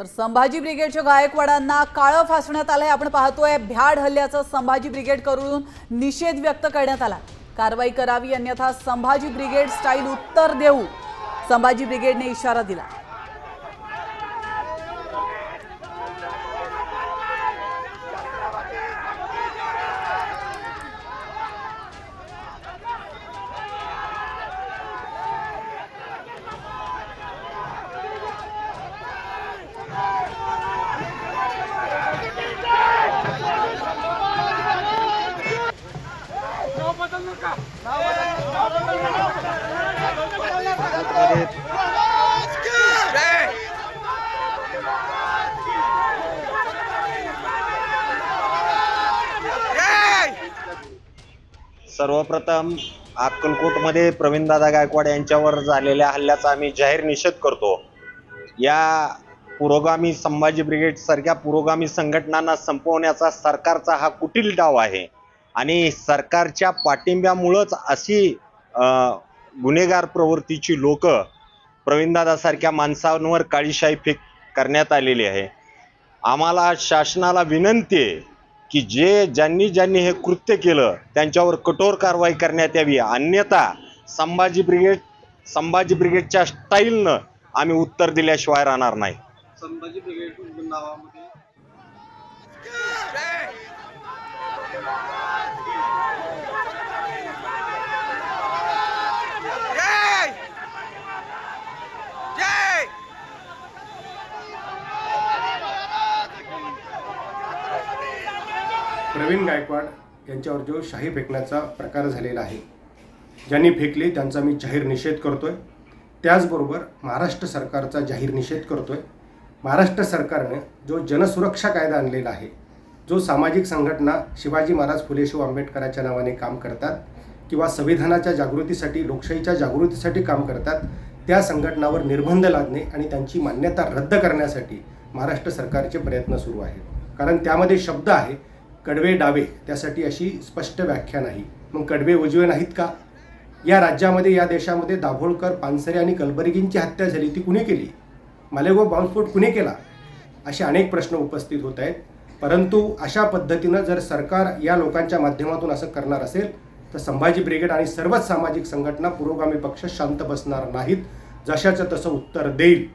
तर संभाजी ब्रिगेडच्या गायकवाडांना काळं फासण्यात आलंय. आपण पाहतोय भ्याड हल्ल्याचं संभाजी ब्रिगेडकडून निषेध व्यक्त करण्यात आला. कारवाई करावी अन्यथा संभाजी ब्रिगेड स्टाईल उत्तर देऊ. संभाजी ब्रिगेडने इशारा दिला. सर्वप्रथम अक्कलकोटमध्ये प्रवीणदादा गायकवाड यांच्यावर झालेल्या हल्ल्याचा आम्ही जाहीर निषेध करतो. या पुरोगामी संभाजी ब्रिगेड सारख्या पुरोगामी संघटनांना संपवण्याचा सरकारचा हा कुटील डाव आहे. आणि सरकारच्या पाठिंब्यामुळंच अशी अं, गुन्हेगार प्रवृत्तीची लोक प्रवीणदादासारख्या माणसांवर काळीशाही फेक करण्यात आलेली आहे. आम्हाला शासनाला विनंती आहे की जे ज्यांनी ज्यांनी हे कृत्य केलं त्यांच्यावर कठोर कारवाई करण्यात यावी. अन्यथा संभाजी ब्रिगेड संभाजी ब्रिगेडच्या स्टाईलनं आम्ही उत्तर दिल्याशिवाय राहणार नाही. संभाजी ब्रिगेड नावामध्ये? प्रवीण गायकवाड यांच्यावर जो शाही फेकण्याचा प्रकार झालेला आहे ज्यांनी फेकली त्यांचा मी जाहीर निषेध करतोय. त्याचबरोबर महाराष्ट्र सरकारचा जाहीर निषेध करतोय. महाराष्ट्र सरकारने जो जनसुरक्षा कायदा आणलेला आहे जो सामाजिक संघटना शिवाजी महाराज फुले शाहू आंबेडकरांच्या नावाने काम करतात किंवा संविधानाच्या जागृतीसाठी लोकशाहीच्या जागृतीसाठी काम करतात त्या संघटनावर निर्बंध लादणे आणि त्यांची मान्यता रद्द करण्यासाठी महाराष्ट्र सरकारचे प्रयत्न सुरू आहेत. कारण त्यामध्ये शब्द आहे कडवे डावे. त्यासाठी अशी स्पष्ट व्याख्या नाही. मग कडवे उजवे नाहीत का? या राज्यामध्ये या देशामध्ये दाभोळकर पानसरे आणि कलबर्गींची हत्या झाली ती कुणी केली? मालेगाव बॉम्बस्फोट कुणी केला? असे अनेक प्रश्न उपस्थित होत आहेत. परंतु अशा पद्धतीनं जर सरकार या लोकांच्या माध्यमातून असं करणार असेल तर संभाजी ब्रिगेड आणि सर्वच सामाजिक संघटना पुरोगामी पक्ष शांत बसणार नाहीत जशाचं तसं उत्तर देईल.